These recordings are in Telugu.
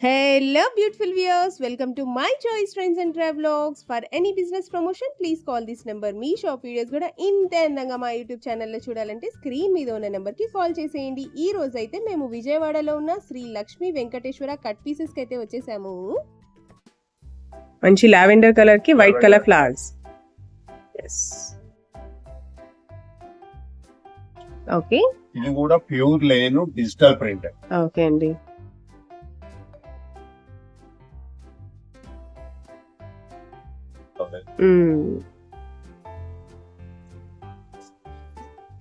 Hello, beautiful viewers. Welcome to my choice trends and travelogs. For any business promotion, please call this number. మీ షాప్ వీడియోస్ కూడా ఇంతే అందంగా మా యూట్యూబ్ ఛానల్లో చూడాలంటే స్క్రీన్ మీద ఉన్న నెంబర్కి కాల్ చేసేయండి. ఈ రోజు అయితే మేము విజయవాడలో ఉన్న శ్రీ లక్ష్మీ వెంకటేశ్వర కట్ పీసెస్కి అయితే వచ్చేసాము. మంచి లావెండర్ కలర్కి వైట్ కలర్ ఫ్లవర్స్ ఓకే ఇది కూడా ప్యూర్ లేను డిజిటల్ ప్రింట్ ఓకే అండి.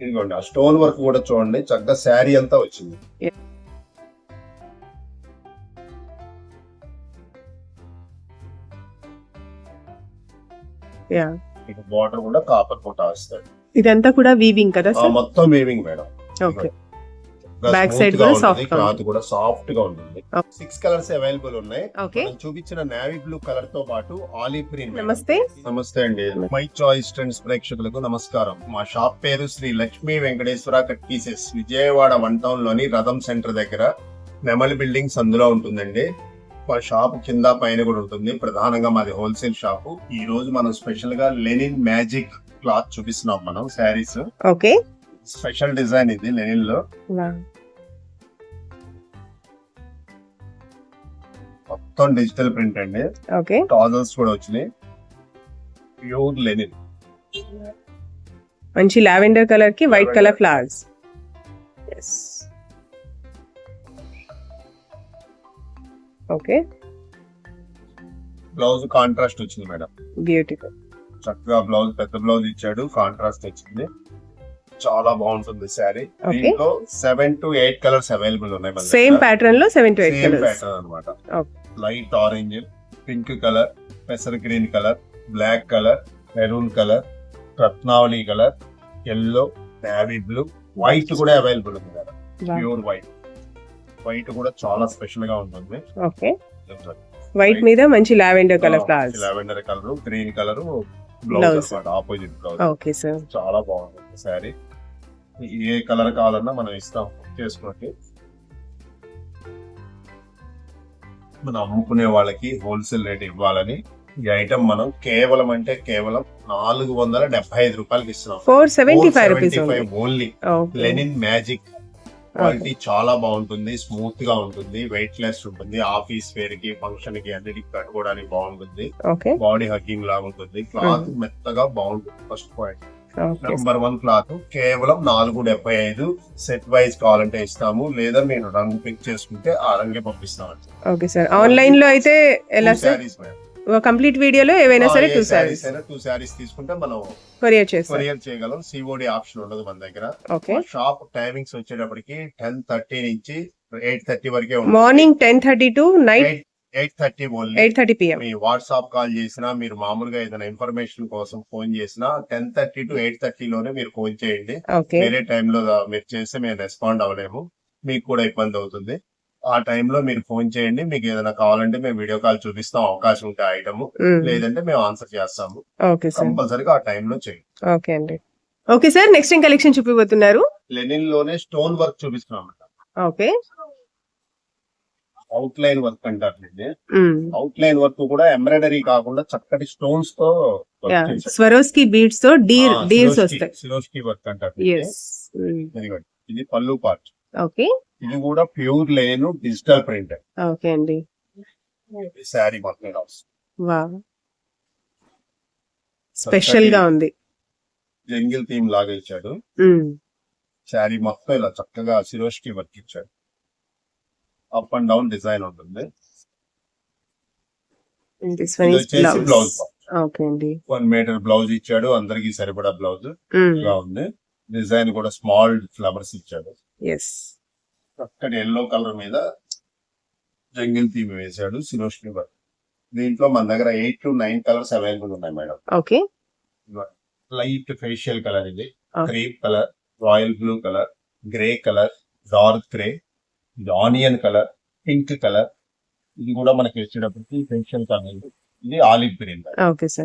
ఇదిగోండి ఆ స్టోన్ వర్క్ కూడా చూడండి చక్కగా శారీ అంతా వచ్చింది. బార్డర్ కూడా కాపర్ పూట వస్తాయి ఇదంతా కూడా వీవింగ్ కదా మొత్తం weaving madam. Okay Back side కూడా గా క్లాత్ కూడా సాఫ్ట్గా ఉంటుంది. సిక్స్ కలర్స్ అవైలబుల్ ఉన్నాయి. చూపించిన నావీ బ్లూ కలర్తో పాటు ఆలివ్ గ్రీన్ నమస్తే. నమస్తే అండి. మై చాయిస్ ట్రెండ్స్ ప్రేక్షకులకు నమస్కారం. మా షాప్ పేరు Shri Lakshmi Venkateswara cut pieces Vijayawada one టౌన్లోని Ratham centre దగ్గర నెమలి బిల్డింగ్స్ అందులో ఉంటుందండి. మా షాప్ కింద పైన కూడా ఉంటుంది. ప్రధానంగా మాది హోల్సేల్ షాపు ఈ రోజు మనం స్పెషల్గా లెనిన్ మ్యాజిక్ క్లాత్ చూపిస్తున్నాం మనం శారీస్. ఓకే స్పెషల్ డిజైన్ ఇది లెనిన్లో మొత్తం డిజిటల్ ప్రింట్ అండి. ఓకే టాజల్స్ కూడా వచ్చినాయి. ప్యూర్ లెనిన్ మంచి లావెండర్ కలర్కి white colour flowers okay blouse contrast వచ్చింది మేడం. బ్యూటిఫుల్ చక్కగా బ్లౌజ్ పెద్ద బ్లౌజ్ ఇచ్చాడు. కాంట్రాస్ట్ వచ్చింది. చాలా బాగుంటుంది Okay. దీంట్లో seven to eight colours available ఉన్నాయి సేమ్ ప్యాటర్న్లో seven to eight same colours pattern అనమాట Okay. Light orange pink colour పెసర్ green colour black colour maroon colour Ratnavali colour yellow navy blue white కూడా అవైలబుల్ ఉంది కదా ప్యూర్ వైట్ వైట్ కూడా చాలా స్పెషల్గా ఉంటుంది. ఓకే వైట్ మీద మంచి lavender colour flowers lavender colour green colour. Blouse opposite blouse okay sir చాలా బాగుంటుంది శారీ. ఏ కలర్ కావాలన్నా మనం ఇస్తాం చేసుకోండి మనం అమ్ముకునే వాళ్ళకి హోల్సేల్ రేట్ ఇవ్వాలని ఈ ఐటమ్ మనం కేవలం అంటే కేవలం నాలుగు వందల డెబ్బై ఐదు రూపాయలకి ఇస్తున్నాం. Four seventy five only. Linen magic quality చాలా బాగుంటుంది స్మూత్గా ఉంటుంది వెయిట్ లెస్ ఉంటుంది ఆఫీస్ వేర్కి ఫంక్షన్కి అన్నిటికి కట్టుకోవడానికి బాగుంటుంది. బాడీ హగ్గింగ్ లాగా ఉంటుంది క్లాత్ మెత్తగా బాగుంటుంది first point. Number one cloth కేవలం నాలుగు డెబ్బై ఐదు సెట్ వైజ్ కావాలంటే ఇస్తాము. లేదా మీరు రంగు పిక్ చేసుకుంటే ఆ రంగే పంపిస్తాము ఓకే సార్ ఆన్లైన్లో అయితే ఎలా సార్ కంప్లీట్ వీడియోలో ఏవైనా సరే టూ సారీస్ టూ శారీస్ తీసుకుంటే మనం కొరియర్ చేస్తారు కొరియర్ చేయగలం. సిఓడి ఆప్షన్ ఉండదు మన దగ్గర. ఓకే షాప్ టైమింగ్స్ వచ్చేటప్పటికి టెన్ థర్టీ నుంచి ఎయిట్ థర్టీ వరకే morning ten thirty to night eight thirty only. Eight thirty PM me WhatsApp call చేసినా మీరు మామూలుగా ఏదైనా ఇన్ఫర్మేషన్ కోసం ఫోన్ చేసినా ten thirty to eight thirty లోనే మీరు ఫోన్ చేయండి. వేరే టైంలో మీరు చేస్తే మేము రెస్పాండ్ అవ్వలేము. మీకు కూడా ఇబ్బంది అవుతుంది. ఆ టైంలో మీరు ఫోన్ చేయండి. మీకు ఏదైనా కావాలంటే మేము వీడియో కాల్ చూపిస్తాం అవకాశం ఉంటే ఐటమ్. లేదంటే మేము ఆన్సర్ చేస్తాము. కంపల్సరీగా ఆ టైంలో చేయండి. ఓకే అండి. ఓకే సార్ నెక్స్ట్ ఏం కలెక్షన్ చూపిపోతున్నారు లెనిన్లోనే స్టోన్ వర్క్ చూపిస్తున్నాం ఓకే. అవుట్ లైన్ వర్క్ అంటారు దీన్ని. అవుట్ లైన్ వర్క్ కూడా ఎంబ్రాయిడరీ కాకుండా చక్కటి స్టోన్స్తో స్వరోస్కి బీడ్స్తో డీర్ డీర్స్ వస్తాయి సిరోస్కి వర్క్ అంటారు. ఇది పళ్ళు పార్ట్ ఓకే ఇది కూడా ప్యూర్ లేను డిజిటల్ ప్రింట్ ఓకే అండి. శారీ మొత్తం స్పెషల్గా ఉంది. జంగిల్ థీమ్ లాగా ఇచ్చాడు. శారీ మొత్తం ఇలా చక్కగా సిరోష్కి వర్క్ ఇచ్చాడు. అప్ అండ్ డౌన్ డిజైన్ ఉంటుంది. బ్లౌజ్ ఓకే అండి. వన్ మీటర్ బ్లౌజ్ ఇచ్చాడు. అందరికి సరిపడా బ్లౌజ్. ఇలా ఉంది. డిజైన్ కూడా స్మాల్ ఫ్లవర్స్ ఇచ్చాడు. చక్కటి ఎల్లో కలర్ మీద జంగిల్ థీమ్ వేశాడు సిరోష్కి వర్క్ దీంట్లో మన దగ్గర eight to nine colours available ఉన్నాయి madam. Okay light facial colour ఇది. Cream colour royal blue colour grey colour dark grey ఇది ఆనియన్ కలర్ పింక్ కలర్. ఇది కూడా మనకి వచ్చేటప్పటికి ఫేషియల్ కలర్. ఇది ఆలివ్ గ్రీన్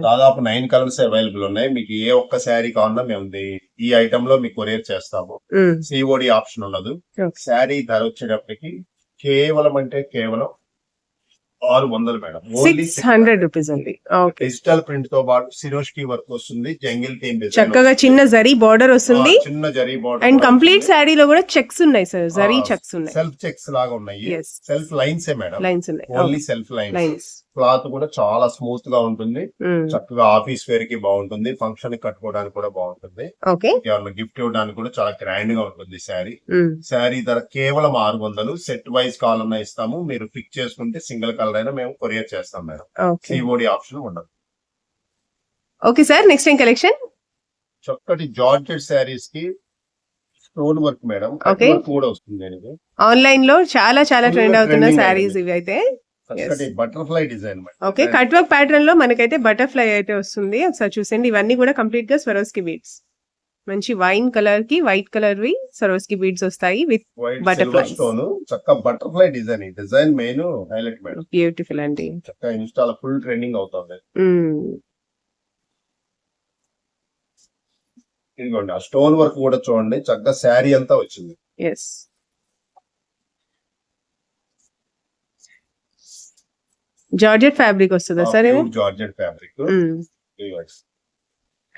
దాదాపు నైన్ కలర్స్ అవైలబుల్ ఉన్నాయి. మీకు ఏ ఒక్క శారీ కావాలన్నా మేము ఈ ఐటమ్లో మీకు కొరియర్ చేస్తాము. సిఓడి ఆప్షన్ ఉండదు. శారీ ధర వచ్చేటప్పటికి కేవలం అంటే కేవలం ఆరు వందలు మేడం. సిక్స్ హండ్రెడ్ రూపీస్ అండి. ఓకే డిజిటల్ ప్రింట్తో పాటు సిరోష్కి వర్క్ వస్తుంది జంగిల్ థీమ్ చక్కగా చిన్న జరీ బార్డర్ వస్తుంది. చిన్న జరీ బార్డర్ అండ్ కంప్లీట్ శారీలో కూడా చెక్స్ ఉన్నాయి సార్ జరీ చెక్స్ ఉన్నాయి. సెల్ఫ్ చెక్స్ లాగా ఉన్నాయి. సెల్ఫ్ లైన్స్ ఏ మేడం. లైన్స్ ఉన్నాయి. Only self lines lines cloth కూడా చాలా స్మూత్గా ఉంటుంది. చక్కగా ఆఫీస్ వేర్కి బాగుంటుంది. ఫంక్షన్కి కట్టుకోవడానికి కూడా బాగుంటుంది. ఎవరైనా గిఫ్ట్ ఇవ్వడానికి కూడా చాలా గ్రాండ్గా ఉంటుంది శారీ శారీ ధర కేవలం ఆరు వందలు. సెట్ వైజ్ కావాలన్నా ఇస్తాము. మీరు పిక్ చేసుకుంటే సింగిల్ కలర్ అయినా మేము కొరియర్ చేస్తాం మేడం. సిఓడి ఆప్షన్ ఉండదు. Okay sir. Next time collection? చక్కటి జార్జెట్ శారీస్కి స్టోన్ వర్క్ మేడం. కూడా వస్తుంది ఆన్లైన్లో చాలా చాలా ట్రెండ్ అవుతున్న శారీస్. ఇవి అయితే butterfly design okay cut work ప్యాటర్న్లో మనకైతే బటర్ఫ్లై అయితే వస్తుంది. ఒకసారి చూసేయండి. ఇవన్నీ కూడా కంప్లీట్గా స్వరోస్కి బీడ్స్ మంచి వైన్ కలర్కి వైట్ కలర్ వి స్వరోస్కి బీడ్స్ వస్తాయి విత్. Silver stone. చక్క butterfly design design main highlight madam. Beautiful అండి. చక్కగా ఇన్స్టాల్ ఫుల్ ట్రెండింగ్ అవుతుంది. ఇదిగోండి ఆ స్టోన్ వర్క్ కూడా చూడండి. చక్కగా శారీ అంతా వచ్చింది. ఎస్ జార్జెట్ ఫ్యాబ్రిక్ వస్తుందా sir? Georgette fabric.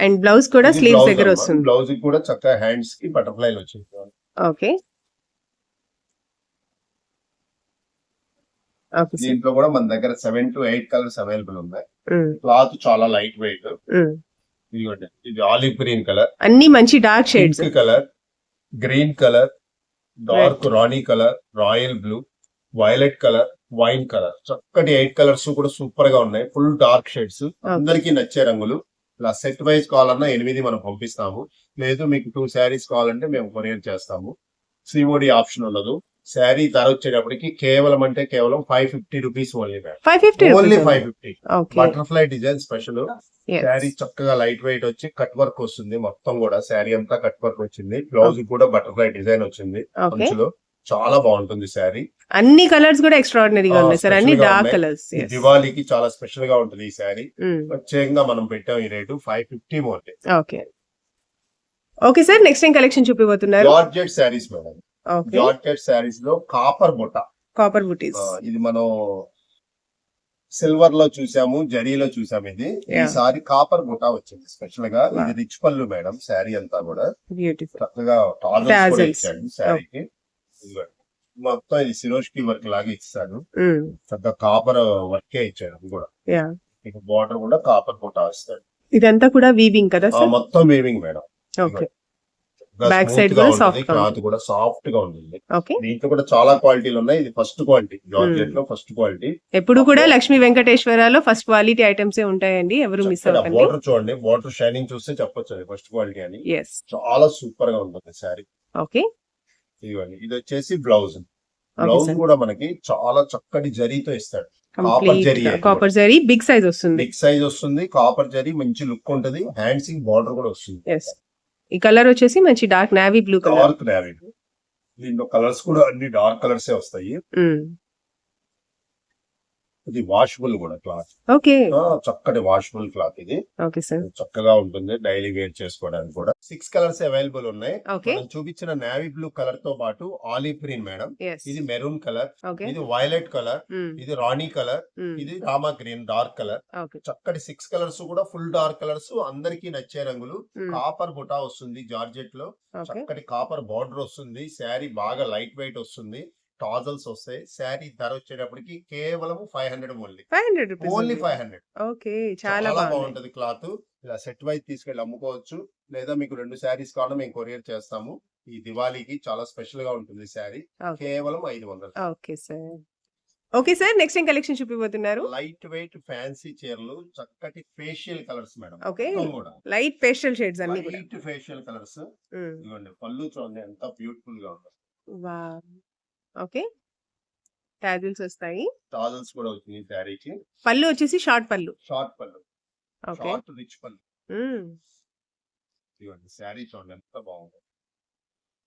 And blouse కూడా స్లీవ్స్ దగ్గర వస్తుంది. బ్లౌజ్ కూడా చక్కగా హ్యాండ్స్కి బటర్ఫ్లై వచ్చింది ఓకే. దీంట్లో కూడా మన దగ్గర seven to eight colours available ఉన్నాయి. క్లాత్ చాలా లైట్ వెయిట్ ఇది ఆలివ్ గ్రీన్ కలర్ అన్ని మంచి dark shades colour green colour dark రాణి colour royal blue violet colour wine colour చక్కటి ఎయిట్ కలర్స్ కూడా సూపర్గా ఉన్నాయి ఫుల్ డార్క్ షేడ్స్ అందరికి నచ్చే రంగులు. ఇలా సెట్ వైజ్ కావాలన్నా ఎనిమిది మనం పంపిస్తాము. లేదు మీకు టూ శారీస్ కావాలంటే మేము కొరియర్ చేస్తాము. సిఓడి ఆప్షన్ ఉండదు. శారీ ధర వచ్చేటప్పటికి కేవలం అంటే కేవలం five fifty rupees only fifty only five fifty butterfly design special sari చక్కగా లైట్ వెయిట్ వచ్చి కట్ వర్క్ వస్తుంది. మొత్తం కూడా శారీ అంతా కట్ వర్క్ వచ్చింది. బ్లౌజ్ కూడా బటర్ఫ్లై డిజైన్ వచ్చింది. మంచులో చాలా బాగుంటుంది శారీ. అన్ని కలర్స్ కూడా ఎక్స్ట్రాడినరీగా ఉన్నాయి సార్. అన్ని డార్క్. కలర్స్ దివాళీకి చాలా స్పెషల్గా ఉంటుంది ఈ శారీ. Hmm. ప్రత్యేకంగా మనం పెట్టాం ఈ rate five fifty only okay okay sir next time collection చూపిపోతున్నారు georgette saris madam georgette శారీస్లో కాపర్ బుట్ట కాపర్ బుటీస్ ఇది మనం సిల్వర్లో చూసాము జరీలో చూసాము ఇది. ఈసారి కాపర్ బుట్ట వచ్చింది స్పెషల్గా. ఇది రిచ్ పళ్ళు మేడం శారీ అంతా కూడా. బ్యూటిఫుల్ చక్కగా టాజల్స్ శారీకి. మొత్తం ఇది సిరోష్కి వర్క్ లాగా Hmm. చక్కగా కాపర్ వర్కే ఇచ్చాడు అది కూడా. ఇక బార్డర్ కూడా కాపర్ బుట్ట వస్తాడు. ఇదంతా కూడా వీవింగ్ కదా సార్? మొత్తం వీవింగ్ మేడం. ఓకే. side గా కూడా గా క్లాత్ కూడా సాఫ్ట్గా ఉంటుంది. ఓకే. దీంట్లో కూడా చాలా క్వాలిటీలు ఉన్నాయి. ఇది ఫస్ట్ క్వాలిటీ జార్జెట్లో ఫస్ట్ క్వాలిటీ ఎప్పుడు కూడా లక్ష్మీ వెంకటేశ్వరలో ఫస్ట్ క్వాలిటీ ఐటమ్స్ ఏ ఉంటాయండి. ఎవరు మిస్ అవ్వకండి. వాటర్ చూడండి. వాటర్ షైనింగ్ చూస్తే చెప్పొచ్చు ఫస్ట్ క్వాలిటీ అని. చాలా సూపర్గా ఉంటుంది శారీ ఓకే. ఇదిగోండి. ఇది వచ్చేసి బ్లౌజ్. బ్లౌజ్ కూడా మనకి చాలా చక్కటి జరీతో ఇస్తాడు. Complete zari copper zari big size వస్తుంది. బిగ్ సైజ్ వస్తుంది. కాపర్ జరీ మంచి లుక్ ఉంటది. హ్యాండ్స్కి బార్డర్ కూడా వస్తుంది. ఈ కలర్ వచ్చేసి మంచి dark navy blue colour dark navy దీంట్లో కలర్స్ కూడా అన్ని డార్క్ కలర్స్ వస్తాయి. ఇది వాషబుల్ కూడా క్లాత్ ఓకే. చక్కటి వాషబుల్ క్లాత్ ఇది. ఓకే సార్ చక్కగా ఉంటుంది డైలీ వేర్ చేసుకోవడానికి కూడా. సిక్స్ కలర్స్ అవైలబుల్ ఉన్నాయి. మనం చూపించిన నావీ బ్లూ కలర్తో పాటు ఆలివ్ గ్రీన్ మేడం ఇది మెరూన్ కలర్ ఇది వైలెట్ కలర్ ఇది రాణి కలర్ ఇది రామా గ్రీన్ డార్క్ కలర్ చక్కటి సిక్స్ కలర్స్ కూడా ఫుల్ డార్క్ కలర్స్ అందరికీ నచ్చే రంగులు. కాపర్ బుటా వస్తుంది జార్జెట్లో చక్కటి కాపర్ బార్డర్ వస్తుంది. శారీ బాగా లైట్ వెయిట్ వస్తుంది. టాజల్స్ వస్తాయి. శారీ ధర వచ్చేటప్పటికి కేవలం five hundred only. Five hundred only five hundred. Okay చాలా బాగుంటది క్లాత్. ఇలా సెట్ వైజ్ తీసుకెళ్ళి అమ్ముకోవచ్చు. లేదా మీకు రెండు శారీస్ కావాలన్నా మేము కొరియర్ చేస్తాము. ఈ దివాళీకి చాలా స్పెషల్గా ఉంటుంది శారీ. కేవలం ఐదు వందలు. Okay sir. Okay sir next time collection చూపిపోతున్నారు light weight fancy చీరలు చక్కటి facial colours madam. Okay. Light pastel shades అన్ని లైట్ ఫేషియల్ కలర్స్. ఇదిగోండి పళ్ళు చూడండి ఎంత బ్యూటిఫుల్గా ఉంది. వావ్. ఓకే. టాజిల్స్ వస్తాయి. టాజల్స్ కూడా వచ్చింది శారీకి. పళ్ళు వచ్చేసి షార్ట్ పళ్ళు. షార్ట్ పళ్ళు. ఓకే. షార్ట్ రిచ్ పళ్ళు. ఇదిగోండి శారీ చూడండి ఎంత బాగుంది.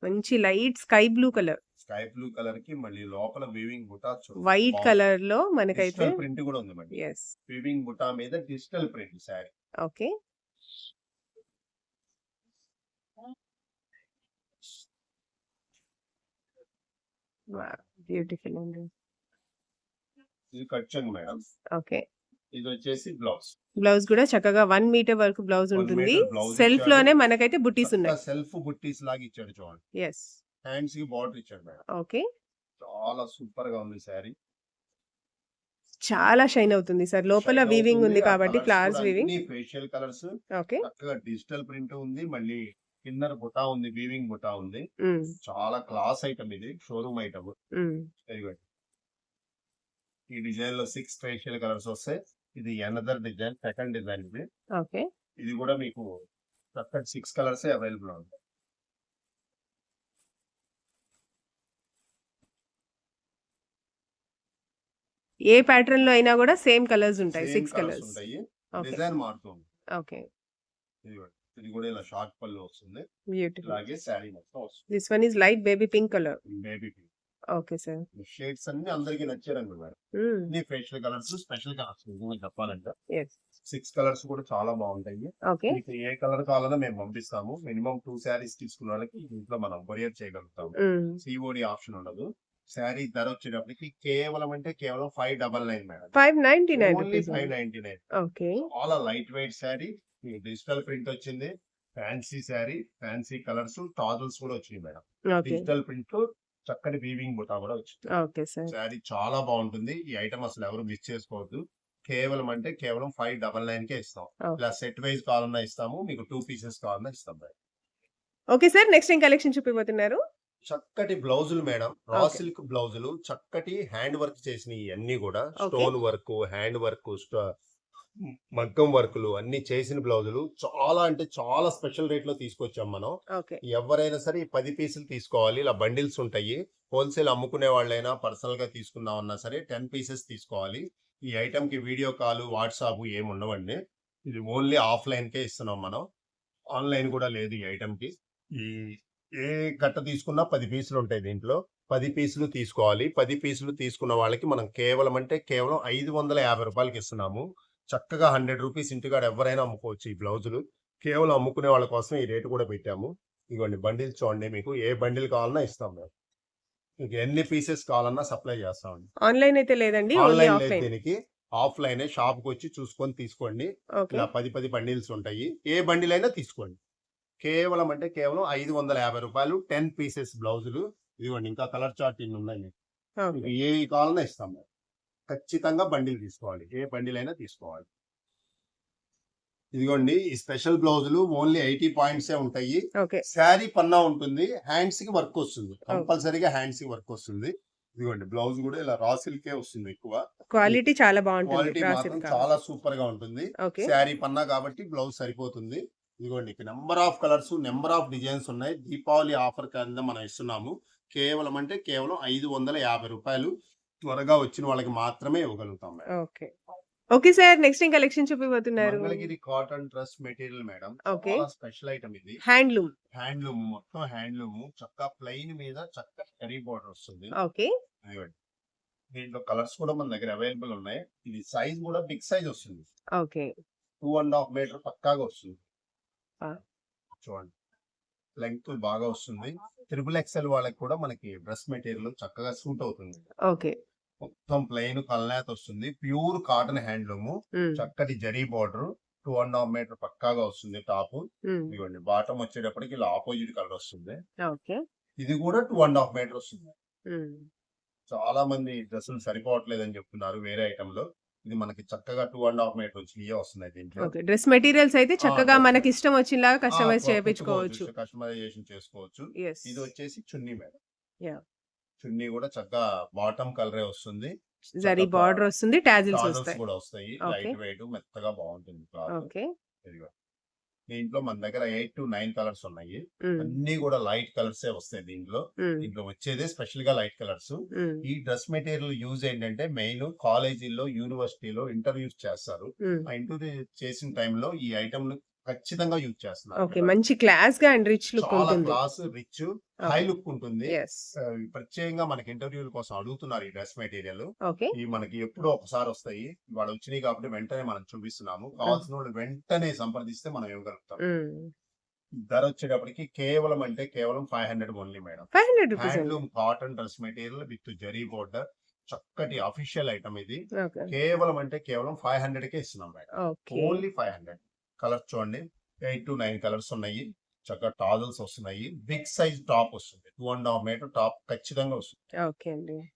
మంచి light sky blue colour. Sky blue కలర్కి మళ్ళీ లోపల వీవింగ్ బుటా వైట్ కలర్లో మనకైతే ప్రింట్ కూడా ఉంది ఎస్ వీవింగ్ బుటా మీద digital print sari. Okay. Beautiful అండి ఇది కట్ చెంగు మేడం. ఓకే ఇది వచ్చేసి బ్లౌజ్ బ్లౌజ్ కూడా చక్కగా వన్ మీటర్ వరకు బ్లౌజ్ ఉంటుంది. సెల్ఫ్. లోనే మనకైతే బుట్టీస్ ఉన్నాయి. సెల్ఫ్ బుట్టీస్ లాగా ఇచ్చాడు చూడండి. ఎస్ హ్యాండ్స్కి బార్డర్ ఇచ్చాడు మేడం. ఓకే చాలా సూపర్గా ఉంది శారీ చాలా షైన్ అవుతుంది సార్. లోపల వీవింగ్ ఉంది కాబట్టి flowers weaving facial colours okay చక్కగా డిజిటల్ ప్రింట్ ఉంది. మళ్ళీ కిన్నర్ బుటా ఉంది వీవింగ్ బుటా ఉంది. చాలా క్లాస్ ఐటమ్ ఇది షోరూమ్ ఐటమ్. ఉమ్. ఇదిగోండి ఈ డిజైన్లో సిక్స్ ఫేషియల్ కలర్స్ వస్తాయి ఇది ఎనదర్ డిజైన్ సెకండ్ డిజైన్ ఇది. ఓకే. ఇది కూడా మీకు చక్కటి సిక్స్ కలర్స్ అవైలబుల్ ఉంది ఏ ప్యాటర్న్లో అయినా కూడా సేమ్ కలర్స్ ఉంటాయి సిక్స్ కలర్స్ ఉంటాయి. డిజైన్ మారుతుంది ఓకే. ఇదిగోండి ఇది కూడా ఇలా షార్ట్ పళ్ళు వస్తుంది. బ్యూటిఫుల్ ఇలాగే శారీ మొత్తం వస్తుంది. This one is light baby pink colour baby okay sir shades అన్ని అందరికి నచ్చారండి మేడం. అన్ని ఫేషియల్ కలర్స్ స్పెషల్ కలర్స్ నిజంగా చెప్పాలంటే సిక్స్ కలర్స్ కూడా చాలా బాగుంటాయి. ఓకే మీకు ఏ కలర్ కావాలన్నా మేము పంపిస్తాము. మినిమం టూ శారీస్ తీసుకున్న వాళ్ళకి ఇంట్లో మనం కొరియర్ చేయగలుగుతాము. సిఓడి ఆప్షన్ ఉండదు. శారీ ధర వచ్చేటప్పటికి కేవలం అంటే కేవలం five double nine madam. Five ninety nine five ninety nine okay చాలా light weight sari digital print వచ్చింది. Fancy sari fancy colours tassels కూడా వచ్చింది మేడం. డిజిటల్ ప్రింట్ చక్కటి వీవింగ్ బుటా కూడా వచ్చింది. శారీ చాలా బాగుంటుంది. ఈ ఐటమ్ అసలు ఎవరు మిస్ చేసుకోవద్దు. కేవలం అంటే కేవలం ఫైవ్ డబల్ నైన్ కే ఇస్తాం. ఇలా సెట్ వైజ్ కావాలన్నా ఇస్తాము. మీకు టూ పీసెస్ కావాలన్నా ఇస్తాం మేడం. ఓకే సార్ నెక్స్ట్ ఏం కలెక్షన్ చూపిపోతున్నారు చక్కటి బ్లౌజులు మేడం. రా. సిల్క్ బ్లౌజులు. చక్కటి హ్యాండ్ వర్క్ చేసిన ఇవన్నీ కూడా. స్టోన్ వర్క్ హ్యాండ్ వర్క్ మగ్గం వర్క్లు అన్ని చేసిన బ్లౌజులు చాలా అంటే చాలా స్పెషల్ రేట్లో తీసుకొచ్చాం మనం. ఓకే. ఎవరైనా సరే ఈ పది పీసులు తీసుకోవాలి ఇలా బండిల్స్ ఉంటాయి. హోల్సేల్ అమ్ముకునే వాళ్ళైనా పర్సనల్గా తీసుకుందామన్నా సరే టెన్ పీసెస్ తీసుకోవాలి. ఈ ఐటమ్కి వీడియో కాల్ వాట్సాప్ ఏమి ఉండవండి. ఇది ఓన్లీ ఆఫ్లైన్ కే ఇస్తున్నాం మనం. ఆన్లైన్ కూడా లేదు ఈ ఐటమ్కి ఈ ఏ గట్ట తీసుకున్నా పది పీసులు ఉంటాయి దీంట్లో. పది పీసులు తీసుకోవాలి. పది పీసులు తీసుకున్న వాళ్ళకి మనం కేవలం అంటే కేవలం ఐదు వందల యాభై రూపాయలకి ఇస్తున్నాము. చక్కగా హండ్రెడ్ రూపీస్ ఇంటికాడ ఎవరైనా అమ్ముకోవచ్చు ఈ బ్లౌజులు. కేవలం అమ్ముకునే వాళ్ళ కోసం ఈ రేటు కూడా పెట్టాము. ఇదిగోండి బండిల్ చూడండి మీకు ఏ బండిల్ కావాలన్నా ఇస్తాం మేము. మీకు ఎన్ని పీసెస్ కావాలన్నా సప్లై చేస్తామండి. ఆన్లైన్ అయితే లేదండి ఆన్లైన్ లేదు దీనికి ఆఫ్లైన్ షాప్కి వచ్చి చూసుకొని తీసుకోండి. ఇలా పది పది బండిల్స్ ఉంటాయి. ఏ బండిల్ అయినా తీసుకోండి. కేవలం అంటే కేవలం ఐదు వందల యాభై రూపాయలు టెన్ పీసెస్ బ్లౌజులు. ఇదిగోండి ఇంకా కలర్ చార్ట్ ఇన్ని ఉన్నాయి మీకు. మీకు ఏ కావాలన్నా ఇస్తాం మేము. ఖచ్చితంగా బండిల్ తీసుకోవాలి. ఏ బండిల్ అయినా తీసుకోవాలి. ఇదిగోండి ఈ స్పెషల్ బ్లౌజులు ఓన్లీ ఎయిటీ పాయింట్స్ ఉంటాయి. ఓకే. శారీ పన్నా ఉంటుంది హ్యాండ్స్కి వర్క్ వస్తుంది. కంపల్సరీగా హ్యాండ్స్కి వర్క్ వస్తుంది. ఇదిగోండి బ్లౌజ్ కూడా ఇలా రా సిల్కే వస్తుంది ఎక్కువ. క్వాలిటీ చాలా బాగుంటుంది. క్వాలిటీ మాత్రం చాలా సూపర్గా ఉంటుంది. శారీ పన్నా కాబట్టి బ్లౌజ్ సరిపోతుంది. ఇదిగోండి number of colours number of designs ఉన్నాయి. దీపావళి ఆఫర్ కింద మనం ఇస్తున్నాము. కేవలం అంటే కేవలం ఐదు వందల యాభై రూపాయలు. త్వరగా వచ్చిన వాళ్ళకి మాత్రమే ఇవ్వగలుగుతాం madam. Okay. Okay sir next ఏం collection చూపిపోతున్నారు Mangalagiri cotton dress material madam. చాలా స్పెషల్ ఐటమ్ ఇది. హ్యాండ్లూమ్. హ్యాండ్లూమ్ మొత్తం హ్యాండ్లూమ్. చక్క ప్లెయిన్ మీద చక్క కరీ బోర్డర్ వస్తుంది. ఓకే. దీంట్లో కలర్స్ కూడా మన దగ్గర అవైలబుల్ ఉన్నాయి. ఇది సైజ్ కూడా బిగ్ సైజ్ వస్తుంది. Okay. Two and half metre పక్కాగా వస్తుంది. చూడండి. లెంగ్త్ బాగా వస్తుంది. త్రిబుల్ ఎక్స్ఎల్ వాళ్ళకి కూడా మనకి డ్రెస్ మెటీరియల్ చక్కగా సూట్ అవుతుంది. ఓకే. మొత్తం ప్లెయిన్ కల్నాథ్ వస్తుంది. Pure cotton handloom. చక్కటి zari border. Two and half metre పక్కాగా వస్తుంది టాప్. ఇదిగోండి బాటమ్ వచ్చేటప్పటికి ఇలా ఆపోజిట్ కలర్ వస్తుంది. ఇది కూడా టూ అండ్ హాఫ్ మీటర్ వస్తుంది. చాలా మంది డ్రెస్సులు సరిపోవట్లేదని చెప్తున్నారు వేరే ఐటమ్లో ఇది మనకి చక్కగా టూ అండ్ హాఫ్ మీటర్ వచ్చి ఇవే వస్తున్నాయి దీంట్లో. డ్రెస్ మెటీరియల్స్ అయితే చక్కగా మనకి ఇష్టం వచ్చినలాగా కస్టమైజ్ చేయించుకోవచ్చు. కస్టమైజేషన్ చేసుకోవచ్చు. ఇది వచ్చేసి చున్నీ మేడం. చున్నీ కూడా చక్కగా బాటమ్ కలరే వస్తుంది. జరీ బార్డర్ వస్తుంది టాజిల్స్ వస్తాయి. కూడా వస్తాయి. లైట్ వెయిట్ మెత్తగా బాగుంటుంది ఓకే. దీంట్లో మన దగ్గర ఎయిట్ టు నైన్ కలర్స్ ఉన్నాయి. అన్ని కూడా లైట్ కలర్స్ వస్తాయి దీంట్లో. దీంట్లో వచ్చేదే స్పెషల్గా లైట్ కలర్స్. ఈ డ్రెస్ మెటీరియల్ యూజ్ ఏంటంటే మెయిన్ కాలేజీల్లో యూనివర్సిటీలో ఇంటర్వ్యూస్ చేస్తారు. ఆ ఇంటర్వ్యూ చేసిన టైంలో ఈ ఐటమ్ ఖచ్చితంగా యూజ్ చేస్తున్నారు. ఓకే. మంచి క్లాస్గా అండ్ రిచ్ లుక్ చాలా ఉంటుంది. క్లాస్ రిచ్ హై లుక్ ఉంటుంది. ఎస్ ప్రత్యేకంగా మనకి ఇంటర్వ్యూల కోసం అడుగుతున్నారు ఈ డ్రెస్ మెటీరియల్. ఓకే. ఈ మనకి ఎప్పుడో ఒకసారి వస్తాయి. వాళ్ళు వచ్చినాయి కాబట్టి వెంటనే మనం చూపిస్తున్నాము. కావాల్సిన వాళ్ళు వెంటనే సంప్రదిస్తే మనం ఇవ్వగలుగుతాం. ధర వచ్చేటప్పటికి కేవలం అంటే కేవలం five hundred only madam. Five hundred handloom cotton dress material with zari border చక్కటి అఫీషియల్ ఐటమ్ ఇది. కేవలం అంటే కేవలం ఫైవ్ హండ్రెడ్ కే ఇస్తున్నాం madam. Only five hundred. Colours చూడండి. ఎయిట్ టు నైన్ కలర్స్ ఉన్నాయి. చక్కగా టాజల్స్ వస్తున్నాయి. బిగ్ సైజ్ టాప్ వస్తుంది. Two and half metre top ఖచ్చితంగా వస్తుంది. ఓకే అండి.